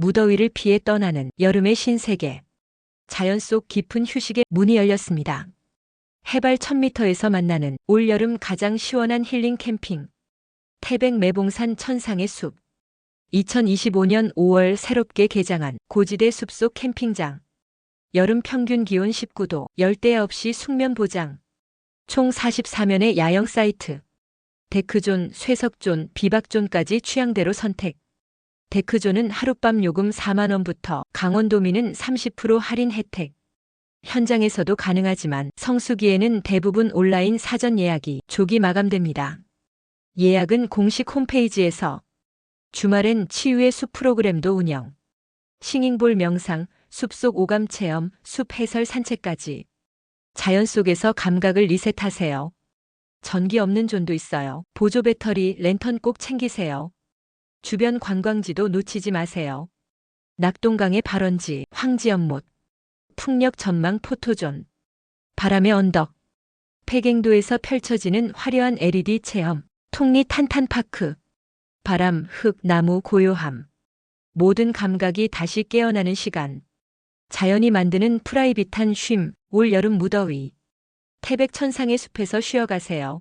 무더위를 피해 떠나는 여름의 신세계. 자연 속 깊은 휴식의 문이 열렸습니다. 해발 1000m에서 만나는 올여름 가장 시원한 힐링 캠핑. 태백 매봉산 천상의 숲. 2025년 5월 새롭게 개장한 고지대 숲속 캠핑장. 여름 평균 기온 19도, 열대 없이 숙면 보장. 총 44면의 야영 사이트. 데크존, 쇠석존, 비박존까지 취향대로 선택. 데크존은 하룻밤 요금 4만원부터 강원도민은 30% 할인 혜택. 현장에서도 가능하지만 성수기에는 대부분 온라인 사전 예약이 조기 마감됩니다. 예약은 공식 홈페이지에서 주말엔 치유의 숲 프로그램도 운영. 싱잉볼 명상, 숲속 오감 체험, 숲 해설 산책까지. 자연 속에서 감각을 리셋하세요. 전기 없는 존도 있어요. 보조 배터리, 랜턴 꼭 챙기세요. 주변 관광지도 놓치지 마세요. 낙동강의 발원지, 황지연못, 풍력 전망 포토존, 바람의 언덕, 폐갱도에서 펼쳐지는 화려한 LED 체험, 통리 탄탄파크, 바람, 흙, 나무 고요함. 모든 감각이 다시 깨어나는 시간. 자연이 만드는 프라이빗한 쉼, 올 여름 무더위. 태백 천상의 숲에서 쉬어가세요.